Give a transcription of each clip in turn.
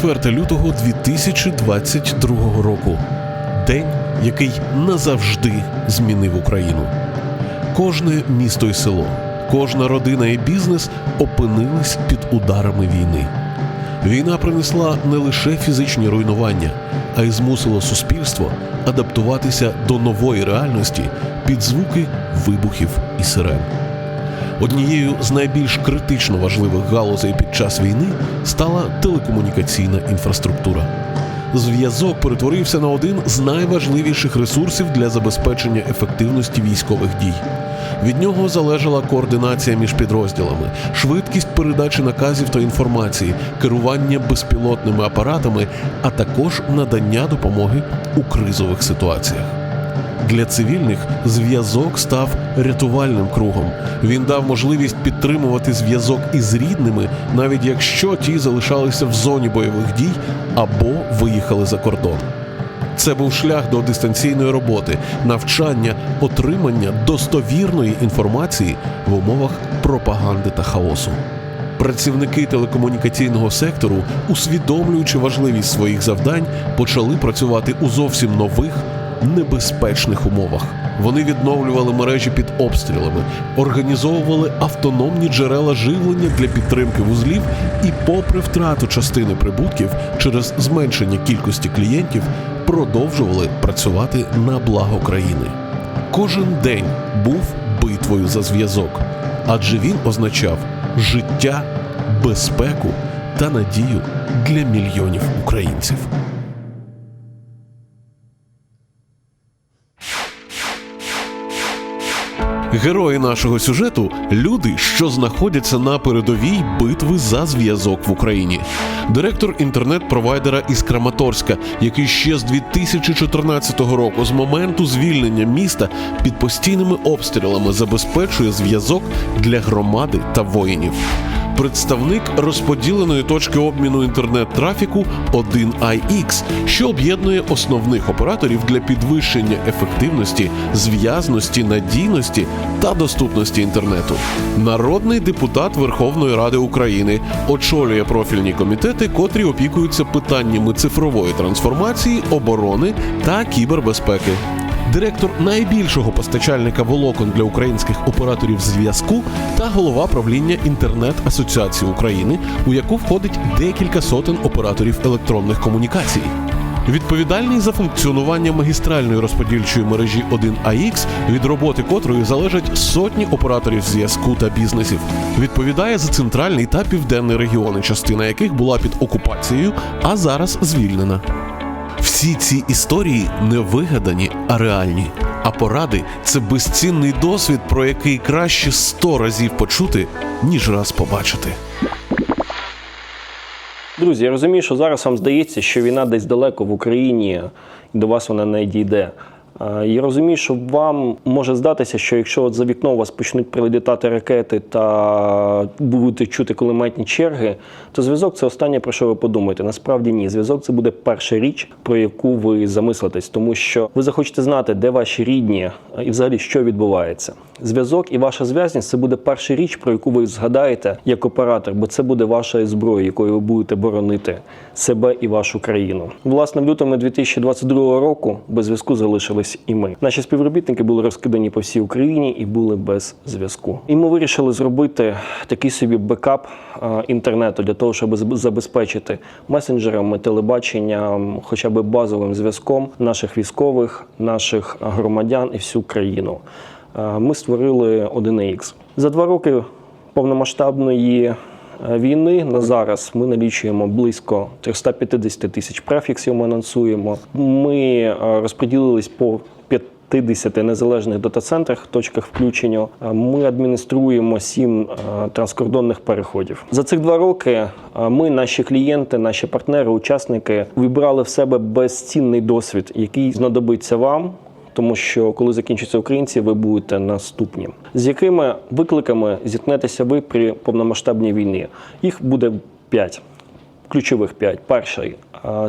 24 лютого 2022 року. День, який назавжди змінив Україну. Кожне місто і село, кожна родина і бізнес опинились під ударами війни. Війна принесла не лише фізичні руйнування, а й змусила суспільство адаптуватися до нової реальності під звуки вибухів і сирен. Однією з найбільш критично важливих галузей під час війни стала телекомунікаційна інфраструктура. Зв'язок перетворився на один з найважливіших ресурсів для забезпечення ефективності військових дій. Від нього залежала координація між підрозділами, швидкість передачі наказів та інформації, керування безпілотними апаратами, а також надання допомоги у кризових ситуаціях. Для цивільних зв'язок став рятувальним кругом. Він дав можливість підтримувати зв'язок із рідними, навіть якщо ті залишалися в зоні бойових дій або виїхали за кордон. Це був шлях до дистанційної роботи, навчання, отримання достовірної інформації в умовах пропаганди та хаосу. Працівники телекомунікаційного сектору, усвідомлюючи важливість своїх завдань, почали працювати у зовсім нових небезпечних умовах. Вони відновлювали мережі під обстрілами, організовували автономні джерела живлення для підтримки вузлів і, попри втрату частини прибутків через зменшення кількості клієнтів, продовжували працювати на благо країни. Кожен день був битвою за зв'язок, адже він означав життя, безпеку та надію для мільйонів українців. Герої нашого сюжету люди, що знаходяться на передовій битви за зв'язок в Україні. Директор інтернет-провайдера із Краматорська, який ще з 2014 року, з моменту звільнення міста, під постійними обстрілами забезпечує зв'язок для громади та воїнів. Представник розподіленої точки обміну інтернет-трафіку 1IX, що об'єднує основних операторів для підвищення ефективності, зв'язності, надійності та доступності інтернету. Народний депутат Верховної Ради України очолює профільні комітети, котрі опікуються питаннями цифрової трансформації, оборони та кібербезпеки. Директор найбільшого постачальника волокон для українських операторів зв'язку та голова правління інтернет Асоціації України, у яку входить декілька сотень операторів електронних комунікацій. Відповідальний за функціонування магістральної розподільчої мережі 1AX, від роботи котрої залежать сотні операторів зв'язку та бізнесів, відповідає за центральний та південний регіони, частина яких була під окупацією, а зараз звільнена. Всі ці історії не вигадані, а реальні. А поради це безцінний досвід, про який краще сто разів почути, ніж раз побачити. Друзі, я розумію, що зараз вам здається, що війна десь далеко в Україні, і до вас вона не дійде. Е, Я розумію, що вам може здатися, що якщо от за вікном у вас почнуть прилітати ракети та будете чути кулеметні черги, то зв'язок це останнє про що ви подумаєте. Насправді ні. Зв'язок це буде перша річ, про яку ви замислитесь, тому що ви захочете знати, де ваші рідні е, і взагалі що відбувається. Зв'язок і ваша зв'язність це буде перша річ, про яку ви згадаєте як оператор, бо це буде ваша зброя, якою ви будете боронити себе і вашу країну. Власне, в лютому 2022 року без зв'язку залишились і ми. Наші співробітники були розкидані по всій Україні і були без зв'язку. І ми вирішили зробити такий собі бекап е, інтернету для того, щоб забезпечити месенджерами, телебаченням, хоча б базовим зв'язком наших військових, наших громадян і всю країну. Е, Ми створили 1X. За два роки повномасштабної війни на зараз ми налічуємо близько 350 тисяч префіксів. Ми анонсуємо. Ми е, розподілились по 50 незалежних дата-центрах, точках включення. Е, Ми адмініструємо сім е, транскордонних переходів. За цих два роки е, ми, наші клієнти, наші партнери, учасники вибрали в себе безцінний досвід, який знадобиться вам. Тому що коли закінчаться українці, ви будете наступні. З якими викликами зіткнетеся ви при повномасштабній війні? Їх буде п'ять. ключових п'ять. Перший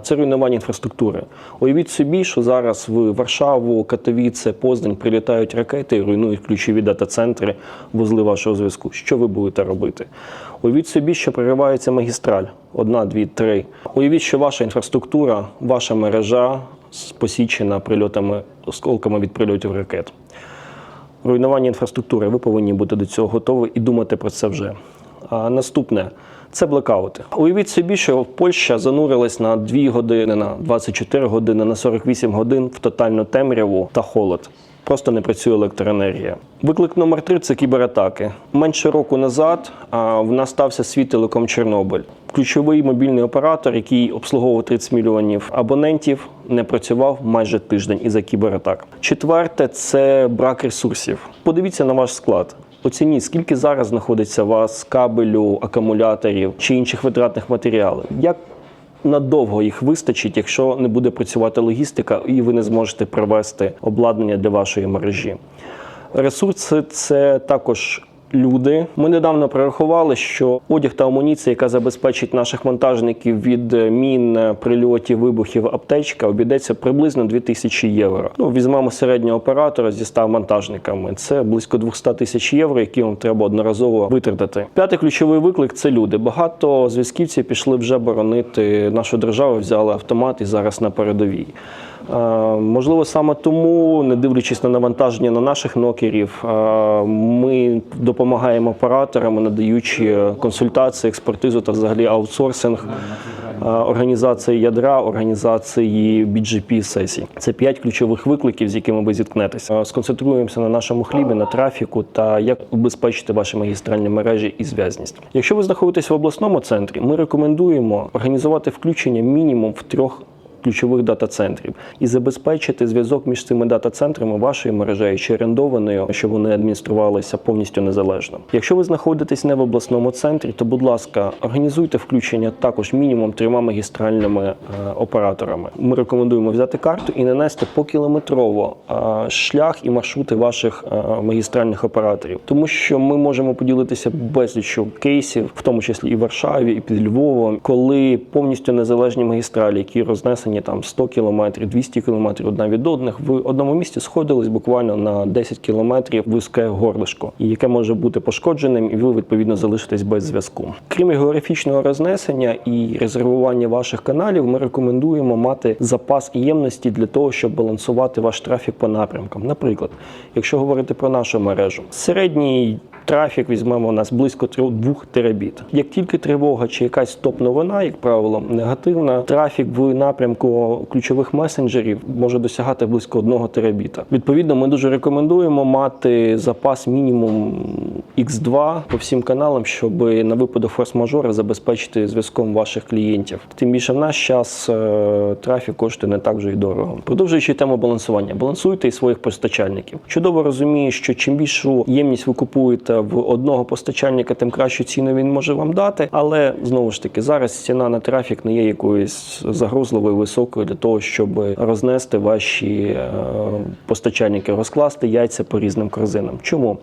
це руйнування інфраструктури. Уявіть собі, що зараз в Варшаву, Катовіце, Познань прилітають ракети і руйнують ключові дата-центри, вузли вашого зв'язку. Що ви будете робити? Уявіть собі, що проривається магістраль. Одна, дві, три. Уявіть, що ваша інфраструктура, ваша мережа посічена прильотами, осколками від прильотів ракет. Руйнування інфраструктури. Ви повинні бути до цього готові і думати про це вже. А наступне це блекаути. Уявіть собі, що Польща занурилась на 2 години, на 24 години, на 48 годин в тотальну темряву та холод. Просто не працює електроенергія. Виклик номер три це кібератаки. Менше року назад в нас стався свій телеком Чорнобиль. Ключовий мобільний оператор, який обслуговував 30 мільйонів абонентів, не працював майже тиждень із-за кібератак. Четверте це брак ресурсів. Подивіться на ваш склад. Оцініть, скільки зараз знаходиться у вас кабелю, акумуляторів чи інших витратних матеріалів. Як надовго їх вистачить, якщо не буде працювати логістика, і ви не зможете привести обладнання для вашої мережі. Ресурси це також. Люди, ми недавно прорахували, що одяг та амуніція, яка забезпечить наших монтажників від е, мін, е, прильотів, вибухів, аптечка, обійдеться приблизно 2000 євро. Ну візьмемо середнього оператора зі 100 монтажниками. Це близько 200 тисяч євро, які вам треба одноразово витратити. П'ятий ключовий виклик це люди. Багато зв'язківців пішли вже боронити нашу державу, взяли автомат і зараз на передовій. Е, Можливо, саме тому, не дивлячись на навантаження на наших нокерів, е, ми допомагаємо операторам, надаючи консультації, експертизу та взагалі аутсорсинг е, організації ядра, організації BGP сесій. Це п'ять ключових викликів, з якими ви зіткнетеся. Сконцентруємося на нашому хлібі, на трафіку та як убезпечити ваші магістральні мережі і зв'язність. Якщо ви знаходитесь в обласному центрі, ми рекомендуємо організувати включення мінімум в трьох ключових дата-центрів і забезпечити зв'язок між цими дата-центрами вашою мережею чи орендованою, щоб вони адмініструвалися повністю незалежно. Якщо ви знаходитесь не в обласному центрі, то будь ласка, організуйте включення також мінімум трьома магістральними е, операторами. Ми рекомендуємо взяти карту і нанести покілометрово е, шлях і маршрути ваших е, магістральних операторів, тому що ми можемо поділитися безліччю кейсів, в тому числі і в Варшаві, і під Львовом, коли повністю незалежні магістралі, які рознесені там 100 кілометрів, 200 кілометрів одна від одних, в одному місці сходились буквально на 10 кілометрів вузьке горлишко, яке може бути пошкодженим, і ви відповідно залишитесь без зв'язку. Крім географічного рознесення і резервування ваших каналів, ми рекомендуємо мати запас ємності для того, щоб балансувати ваш трафік по напрямкам. Наприклад, якщо говорити про нашу мережу, середній Трафік візьмемо у нас близько 2 терабіт. Як тільки тривога чи якась топ-новина, як правило, негативна, трафік в напрямку ключових месенджерів може досягати близько 1 терабіта. Відповідно, ми дуже рекомендуємо мати запас мінімум X2 по всім каналам, щоб на випадок форс-мажора забезпечити зв'язком ваших клієнтів. Тим більше в наш час е, трафік коштує не так вже й дорого. Продовжуючи тему балансування, балансуйте і своїх постачальників. Чудово розумію, що чим більшу ємність ви купуєте в одного постачальника, тим кращу ціну він може вам дати. Але знову ж таки, зараз ціна на трафік не є якоюсь загрозливою високою для того, щоб рознести ваші е, постачальники, розкласти яйця по різним корзинам. Чому?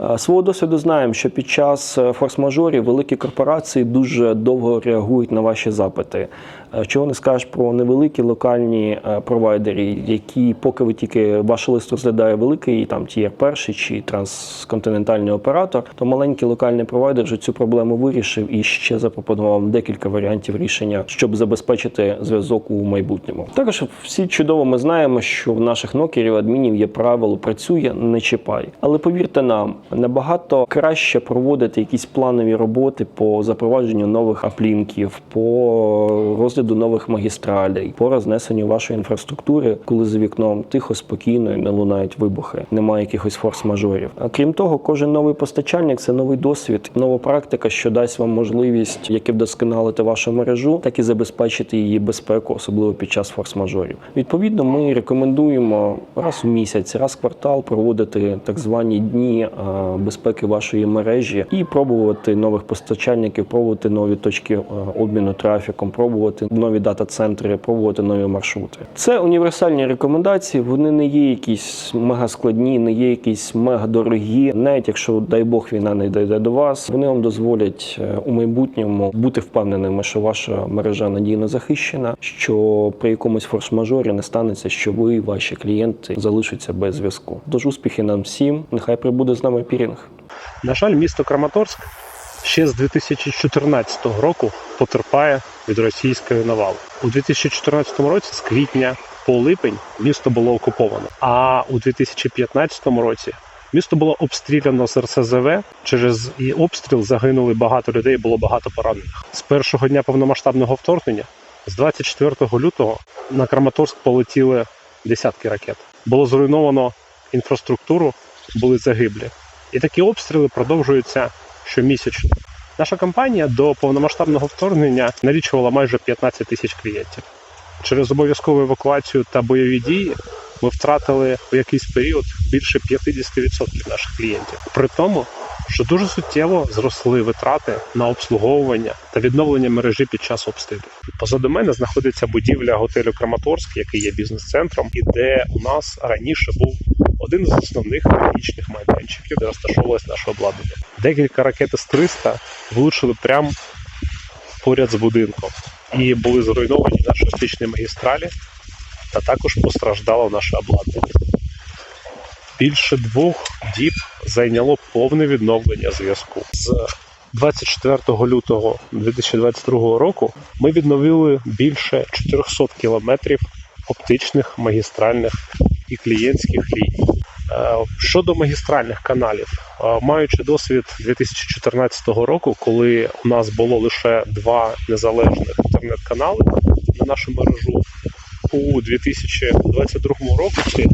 Е, Свого досвіду знаємо, що під час е, форс-мажорів великі корпорації дуже довго реагують на ваші запити. Е, Чого не скажеш про невеликі локальні е, провайдери, які, поки ви тільки ваш лист розглядає великий, там тір перший чи трансконтинентальний оператор, то маленький локальний провайдер вже цю проблему вирішив і ще запропонував декілька варіантів рішення, щоб забезпечити зв'язок у майбутньому. Також всі чудово ми знаємо, що в наших нокерів адмінів є правило працює, не чіпай. Але повірте нам, набагато краще проводити якісь планові роботи по запровадженню нових аплінків, по розгляду нових магістралей, по рознесенню вашої інфраструктури, коли за вікном тихо, спокійно і не лунають вибухи, немає якихось форс-мажорів. А крім того, кожен новий постачальник це новий досвід, нова практика, що дасть вам можливість як і вдосконалити вашу мережу, так і забезпечити її безпеку, особливо під час форс-мажорів. Відповідно, ми рекомендуємо раз у місяць, раз в квартал проводити так звані дні безпеки вашої мережі і пробувати нових постачальників, пробувати нові точки е, обміну трафіком, пробувати нові дата-центри, пробувати нові маршрути. Це універсальні рекомендації. Вони не є якісь мегаскладні, не є якісь мегадорогі. Навіть якщо дай Бог війна не дійде до вас, вони вам дозволять е, у майбутньому бути впевненими, що ваша мережа надійно захищена, що при якомусь форс-мажорі не станеться, що ви ваші клієнти залишаться без зв'язку. Тож успіхи нам всім. Нехай прибуде з нами пірінг. На жаль, місто Краматорськ ще з 2014 року потерпає від російської навали. У 2014 році, з квітня по липень, місто було окуповано. А у 2015 році місто було обстріляно з РСЗВ. Через і обстріл загинули багато людей, було багато поранених. З першого дня повномасштабного вторгнення, з 24 лютого, на Краматорськ полетіли десятки ракет. Було зруйновано інфраструктуру, були загиблі. І такі обстріли продовжуються щомісячно. Наша компанія до повномасштабного вторгнення налічувала майже 15 тисяч клієнтів. Через обов'язкову евакуацію та бойові дії ми втратили у якийсь період більше 50% наших клієнтів. При тому, що дуже суттєво зросли витрати на обслуговування та відновлення мережі під час обстрілів. Позаду мене знаходиться будівля готелю Краматорськ, який є бізнес-центром, і де у нас раніше був один з основних технічних майданчиків, де розташовувалось наше обладнання. Декілька ракет С-300 влучили прямо поряд з будинком і були зруйновані наші стичні магістралі, та також постраждало наше обладнання. Більше двох діб зайняло повне відновлення зв'язку. З 24 лютого 2022 року ми відновили більше 400 кілометрів оптичних магістральних і клієнтських ліній. Е, Щодо магістральних каналів, е, маючи досвід 2014 року, коли у нас було лише два незалежних інтернет-канали на нашу мережу, у 2022 році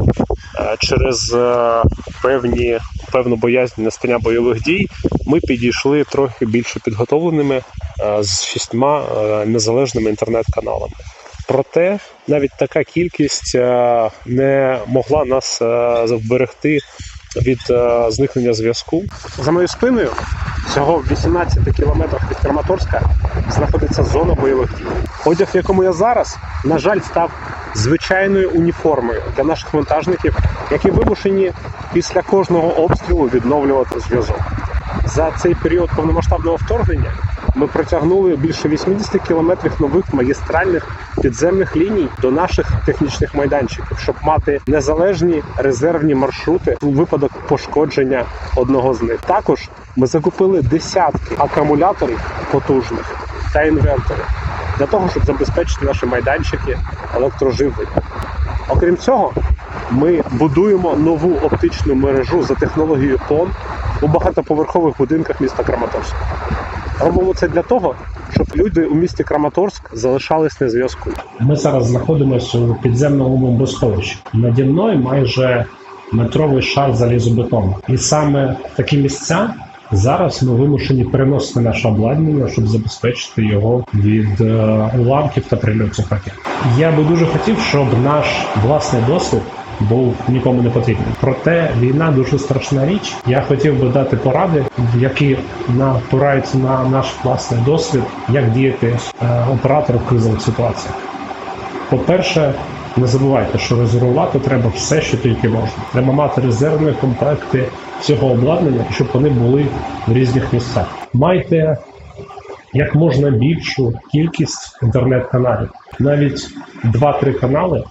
е, через е, певні певну боязнь настання бойових дій ми підійшли трохи більше підготовленими е, з шістьма незалежними інтернет-каналами. Проте навіть така кількість не могла нас вберегти від е, зникнення зв'язку. За моєю спиною, всього в 18 кілометрах від Краматорська, знаходиться зона бойових дій. Одяг, в якому я зараз, на жаль, став звичайною уніформою для наших монтажників, які вимушені після кожного обстрілу відновлювати зв'язок. За цей період повномасштабного вторгнення ми протягнули більше 80 кілометрів нових магістральних підземних ліній до наших технічних майданчиків, щоб мати незалежні резервні маршрути у випадок пошкодження одного з них. Також ми закупили десятки акумуляторів потужних та інверторів для того, щоб забезпечити наші майданчики електроживленням. Окрім цього, ми будуємо нову оптичну мережу за технологією PON у багатоповерхових будинках міста Краматорськ. Робимо це для того, щоб люди у місті Краматорськ залишались на зв'язку. Ми зараз знаходимося у підземному бомбосховищі. Наді мною майже метровий шар залізобетону. І саме такі місця зараз ми вимушені переносити наше обладнання, щоб забезпечити його від е, уламків та прильотів ракет. Я би дуже хотів, щоб наш власний досвід був нікому не потрібен. Проте війна дуже страшна річ. Я хотів би дати поради, які напираються на наш власний досвід, як діяти е, оператору в кризових ситуаціях. По-перше, не забувайте, що резервувати треба все, що тільки можна. Треба мати резервні комплекти всього обладнання, щоб вони були в різних місцях. Майте як можна більшу кількість інтернет-каналів. Навіть 2-3 канали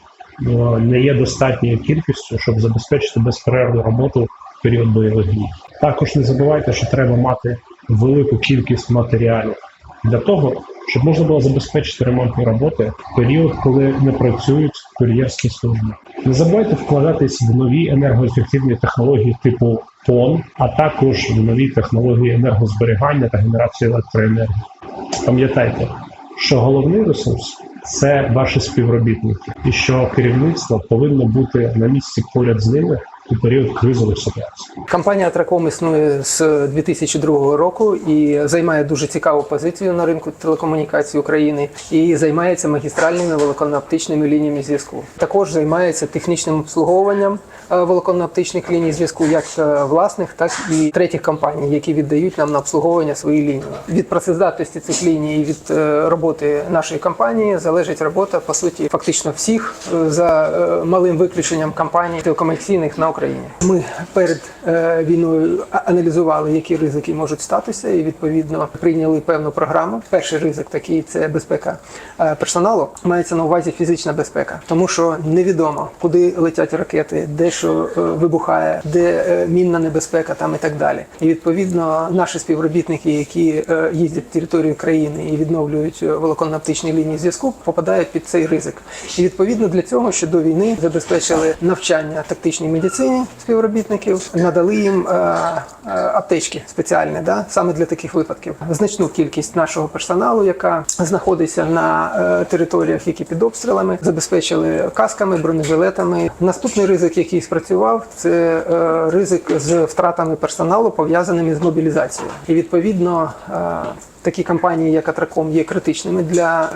не є достатньою кількістю, щоб забезпечити безперервну роботу в період бойових дій. Також не забувайте, що треба мати велику кількість матеріалів для того, щоб можна було забезпечити ремонтні роботи в період, коли не працюють кур'єрські служби. Не забувайте вкладатись в нові енергоефективні технології типу ПОН, а також в нові технології енергозберігання та генерації електроенергії. Пам'ятайте, що головний ресурс це ваші співробітники, і що керівництво повинно бути на місці поряд з ними у період кризових ситуацій. Компанія Траком існує з 2002 року і займає дуже цікаву позицію на ринку телекомунікацій України і займається магістральними волоконно-оптичними лініями зв'язку. Також займається технічним обслуговуванням е, волоконно-оптичних ліній зв'язку, як е, власних, так і третіх компаній, які віддають нам на обслуговування свої лінії. Від працездатності цих ліній і від е, роботи нашої компанії залежить робота по суті фактично всіх за малим виключенням компаній телекомунікаційних на Україні. Ми перед е, війною аналізували, які ризики можуть статися, і відповідно прийняли певну програму. Перший ризик такий це безпека е, персоналу. Мається на увазі фізична безпека, тому що невідомо, куди летять ракети, де що е, вибухає, де мінна небезпека там і так далі. І відповідно наші співробітники, які їздять територію країни і відновлюють волоконно-оптичні лінії зв'язку, попадають під цей ризик. І відповідно для цього, що до війни забезпечили навчання тактичній медицині співробітників, надали їм е, е, аптечки спеціальні, да, саме для таких випадків. Значну кількість нашого персоналу, яка знаходиться на е, територіях, які під обстрілами, забезпечили касками, бронежилетами. Наступний ризик, який спрацював, це ризик з втратами персоналу, пов'язаними з мобілізацією. І відповідно такі компанії, як Атраком, є критичними для.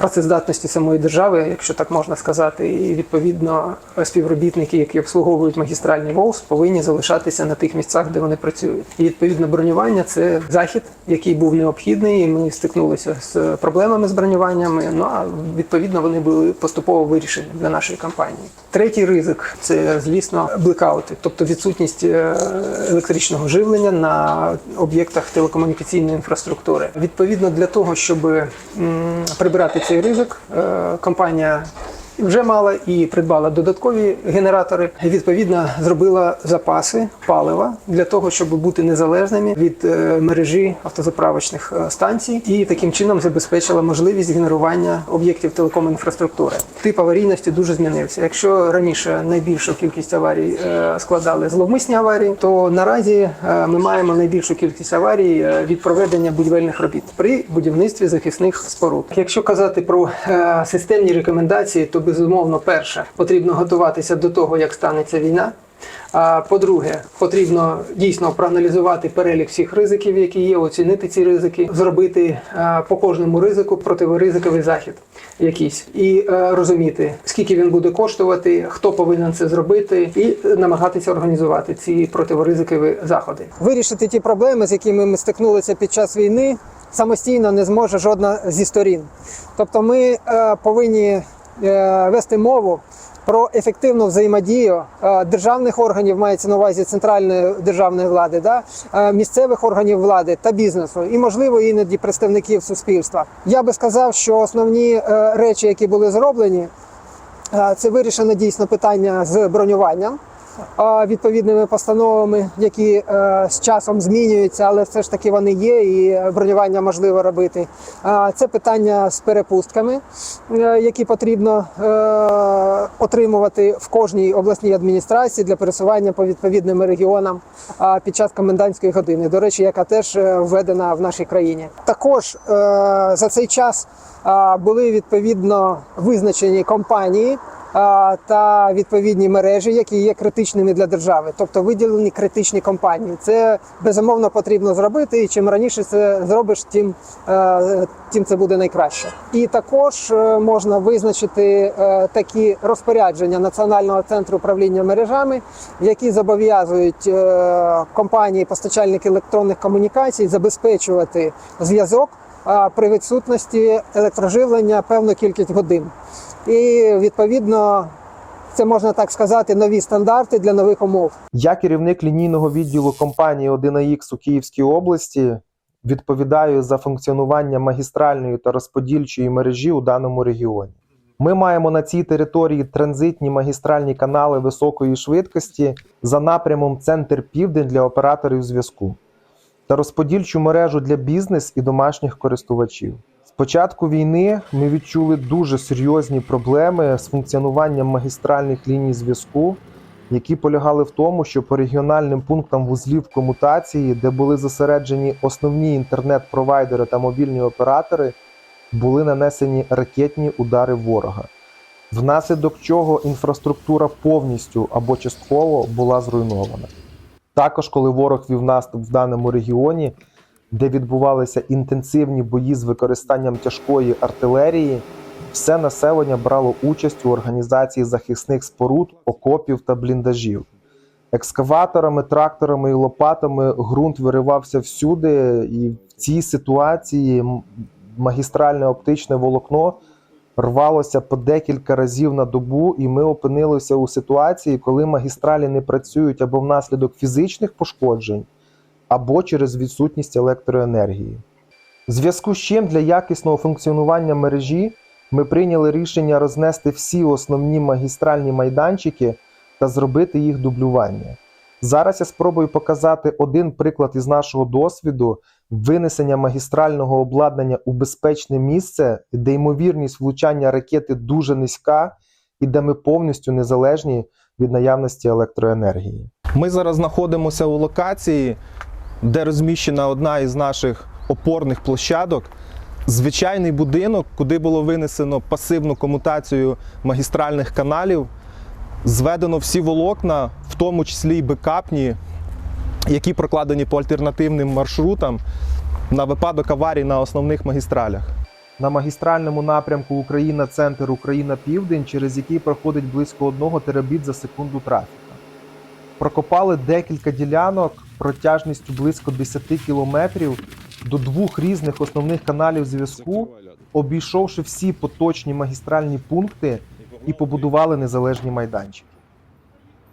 Працездатності самої держави, якщо так можна сказати, і відповідно співробітники, які обслуговують магістральний ВОЛС, повинні залишатися на тих місцях, де вони працюють. І відповідно бронювання це захід, який був необхідний. і Ми стикнулися з проблемами з бронюваннями. Ну а відповідно вони були поступово вирішені для нашої компанії. Третій ризик це звісно блекаути, тобто відсутність е, електричного живлення на об'єктах телекомунікаційної інфраструктури. Відповідно для того, щоб прибирати цей ризик, е, компанія вже мала і придбала додаткові генератори. Відповідно, зробила запаси палива для того, щоб бути незалежними від е, мережі автозаправочних е, станцій, і таким чином забезпечила можливість генерування об'єктів телекомінфраструктури. Тип аварійності дуже змінився. Якщо раніше найбільшу кількість аварій е, складали зловмисні аварії, то наразі ми маємо найбільшу кількість аварій від проведення будівельних робіт при будівництві захисних споруд. Якщо казати про системні рекомендації, то безумовно, перше потрібно готуватися до того, як станеться війна. А по-друге, потрібно дійсно проаналізувати перелік всіх ризиків, які є, оцінити ці ризики, зробити по кожному ризику протиризиковий захід якийсь і розуміти, скільки він буде коштувати, хто повинен це зробити, і намагатися організувати ці протиризикові заходи. Вирішити ті проблеми, з якими ми стикнулися під час війни, самостійно не зможе жодна зі сторін. Тобто, ми повинні вести мову про ефективну взаємодію е, державних органів, мається на увазі центральної державної влади, да, е, місцевих органів влади та бізнесу, і можливо іноді представників суспільства. Я би сказав, що основні е, речі, які були зроблені, е, це вирішено дійсно питання з бронюванням. Відповідними постановами, які е, з часом змінюються, але все ж таки вони є, і бронювання можливо робити. Це питання з перепустками, е, які потрібно е, отримувати в кожній обласній адміністрації для пересування по відповідним регіонам під час комендантської години. До речі, яка теж введена в нашій країні. Також за цей час були відповідно визначені компанії. Та відповідні мережі, які є критичними для держави, тобто виділені критичні компанії. Це безумовно потрібно зробити. І чим раніше це зробиш, тим, е, тим це буде найкраще. І також е, можна визначити е, такі розпорядження Національного центру управління мережами, які зобов'язують компанії постачальники електронних комунікацій забезпечувати зв'язок при відсутності електроживлення певну кількість годин. І відповідно, це можна так сказати, нові стандарти для нових умов. Я керівник лінійного відділу компанії 1АХ у Київській області. Відповідаю за функціонування магістральної та розподільчої мережі у даному регіоні. Ми маємо на цій території транзитні магістральні канали високої швидкості за напрямом Центр Південь для операторів зв'язку та розподільчу мережу для бізнес і домашніх користувачів. З початку війни ми відчули дуже серйозні проблеми з функціонуванням магістральних ліній зв'язку які полягали в тому, що по регіональним пунктам вузлів комутації, де були зосереджені основні інтернет-провайдери та мобільні оператори, були нанесені ракетні удари ворога. внаслідок чого інфраструктура повністю або частково була зруйнована. Також, коли ворог вів наступ в даному регіоні, де відбувалися інтенсивні бої з використанням тяжкої артилерії, все населення брало участь у організації захисних споруд, окопів та бліндажів. Екскаваторами, тракторами і лопатами ґрунт виривався всюди, і в цій ситуації магістральне оптичне волокно рвалося по декілька разів на добу, і ми опинилися у ситуації, коли магістралі не працюють або внаслідок фізичних пошкоджень, або через відсутність електроенергії. В зв'язку з чим для якісного функціонування мережі ми прийняли рішення рознести всі основні магістральні майданчики та зробити їх дублювання. Зараз я спробую показати один приклад із нашого досвіду винесення магістрального обладнання у безпечне місце, де ймовірність влучання ракети дуже низька, і де ми повністю незалежні від наявності електроенергії. Ми зараз знаходимося у локації, де розміщена одна із наших опорних площадок. Звичайний будинок, куди було винесено пасивну комутацію магістральних каналів, зведено всі волокна, в тому числі й бекапні, які прокладені по альтернативним маршрутам на випадок аварій на основних магістралях. На магістральному напрямку Україна-Центр, Україна-Південь, через який проходить близько 1 терабіт за секунду трафіка. Прокопали декілька ділянок протяжністю близько 10 кілометрів до двох різних основних каналів зв'язку, обійшовши всі поточні магістральні пункти і побудували незалежні майданчики.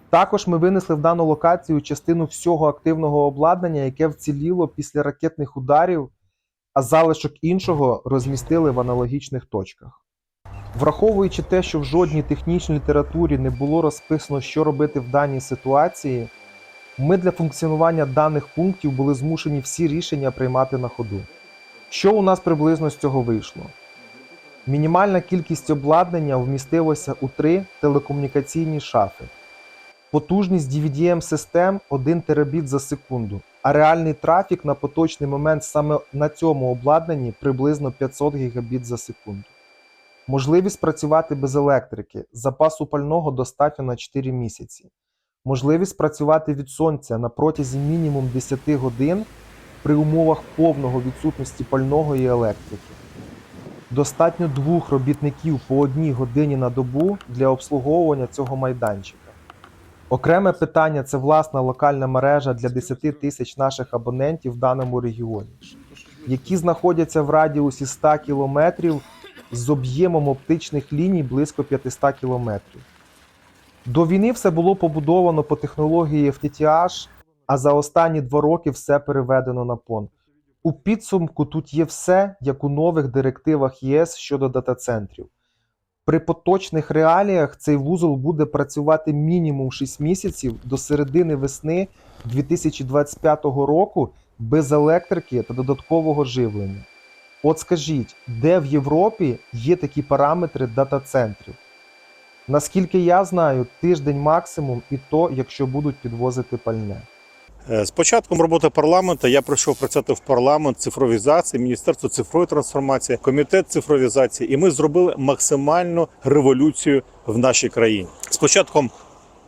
Також ми винесли в дану локацію частину всього активного обладнання, яке вціліло після ракетних ударів, а залишок іншого розмістили в аналогічних точках. Враховуючи те, що в жодній технічній літературі не було розписано, що робити в даній ситуації, ми для функціонування даних пунктів були змушені всі рішення приймати на ходу. Що у нас приблизно з цього вийшло? Мінімальна кількість обладнання вмістилася у три телекомунікаційні шафи. Потужність DVDM систем 1 терабіт за секунду, а реальний трафік на поточний момент саме на цьому обладнанні приблизно 500 гігабіт за секунду. Можливість працювати без електрики, запасу пального достатньо на 4 місяці. Можливість працювати від сонця на протязі мінімум 10 годин при умовах повного відсутності пального і електрики. Достатньо двох робітників по одній годині на добу для обслуговування цього майданчика. Окреме питання це власна локальна мережа для 10 тисяч наших абонентів в даному регіоні, які знаходяться в радіусі 100 кілометрів з об'ємом оптичних ліній близько 500 кілометрів. До війни все було побудовано по технології FTTH, а за останні два роки все переведено на PON. У підсумку тут є все, як у нових директивах ЄС щодо дата-центрів. При поточних реаліях цей вузол буде працювати мінімум 6 місяців до середини весни 2025 року без електрики та додаткового живлення. От скажіть, де в Європі є такі параметри дата-центрів? Наскільки я знаю, тиждень максимум, і то, якщо будуть підвозити пальне. Е, З початком роботи парламенту я прийшов працювати в парламент цифровізації, Міністерство цифрової трансформації, комітет цифровізації, і ми зробили максимальну революцію в нашій країні. З початком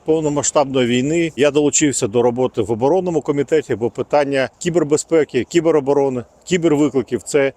повномасштабної війни я долучився до роботи в оборонному комітеті, бо питання кібербезпеки, кібероборони, кібервикликів це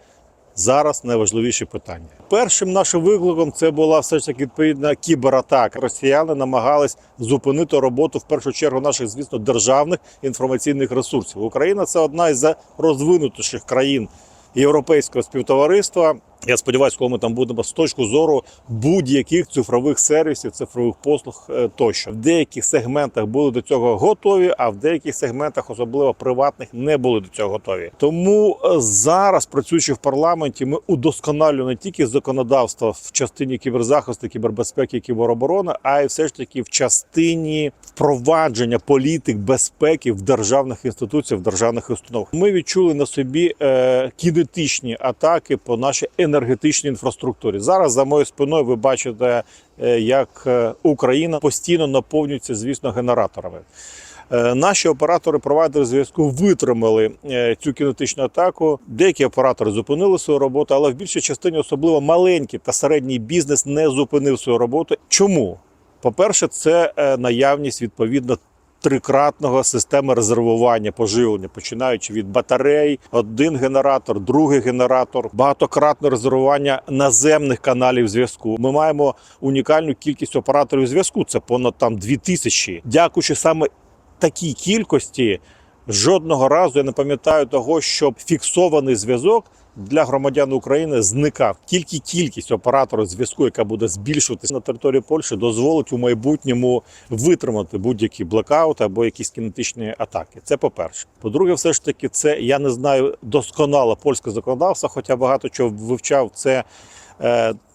зараз найважливіші питання. Першим нашим викликом це була все ж таки відповідна кібератака. Росіяни намагались зупинити роботу в першу чергу наших, звісно, державних інформаційних ресурсів. Україна це одна із розвинутіших країн європейського співтовариства. Я сподіваюся, коли ми там будемо з точки зору будь-яких цифрових сервісів, цифрових послуг е, тощо. В деяких сегментах були до цього готові, а в деяких сегментах, особливо приватних, не були до цього готові. Тому е, зараз, працюючи в парламенті, ми удосконалюємо не тільки законодавство в частині кіберзахисту, кібербезпеки, кібероборони, а й все ж таки в частині впровадження політик безпеки в державних інституціях, в державних установах. Ми відчули на собі е, кінетичні атаки по нашій енергетичній інфраструктурі. Зараз за моєю спиною ви бачите, е, як е, Україна постійно наповнюється, звісно, генераторами. Е, Наші оператори провайдери зв'язку витримали цю кінетичну атаку. Деякі оператори зупинили свою роботу, але в більшій частині, особливо маленький та середній бізнес, не зупинив свою роботу. Чому? По-перше, це наявність відповідно трикратного системи резервування поживлення, починаючи від батарей, один генератор, другий генератор, багатократне резервування наземних каналів зв'язку. Ми маємо унікальну кількість операторів зв'язку. Це понад там дві тисячі. Дякуючи саме такій кількості. Жодного разу я не пам'ятаю того, щоб фіксований зв'язок для громадян України зникав. Тільки кількість операторів зв'язку, яка буде збільшуватися на території Польщі, дозволить у майбутньому витримати будь-які блекаути або якісь кінетичні атаки. Це по-перше. По-друге, все ж таки, це я не знаю досконало польське законодавство, хоча багато чого вивчав це.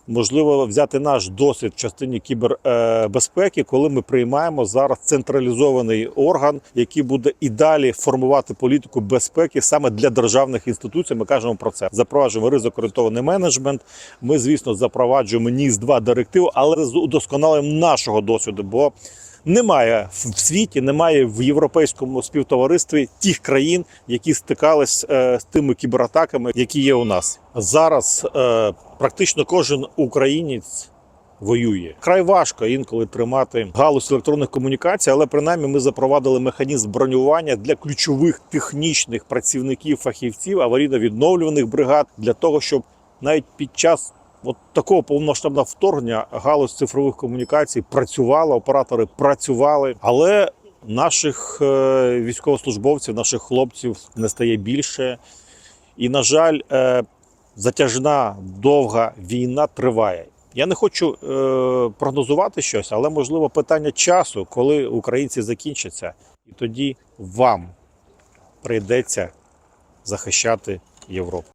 Можливо, взяти наш досвід в частині кібербезпеки, коли ми приймаємо зараз централізований орган, який буде і далі формувати політику безпеки саме для державних інституцій. Ми кажемо про це. Запроваджуємо ризикоорієнтований менеджмент. Ми, звісно, запроваджуємо ніс 2 директиву, але з удосконаленням нашого досвіду. Бо немає в світі, немає в європейському співтоваристві тих країн, які стикались е, з тими кібератаками, які є у нас зараз. Е, практично кожен українець. Воює край важко інколи тримати галузь електронних комунікацій, але принаймні ми запровадили механізм бронювання для ключових технічних працівників, фахівців аварійно-відновлюваних бригад для того, щоб навіть під час от такого повномасштабного вторгнення галузь цифрових комунікацій працювала, оператори працювали, але наших е, військовослужбовців, наших хлопців не стає більше. І, на жаль, е, затяжна довга війна триває. Я не хочу е, прогнозувати щось, але можливо питання часу, коли українці закінчаться, і тоді вам прийдеться захищати Європу.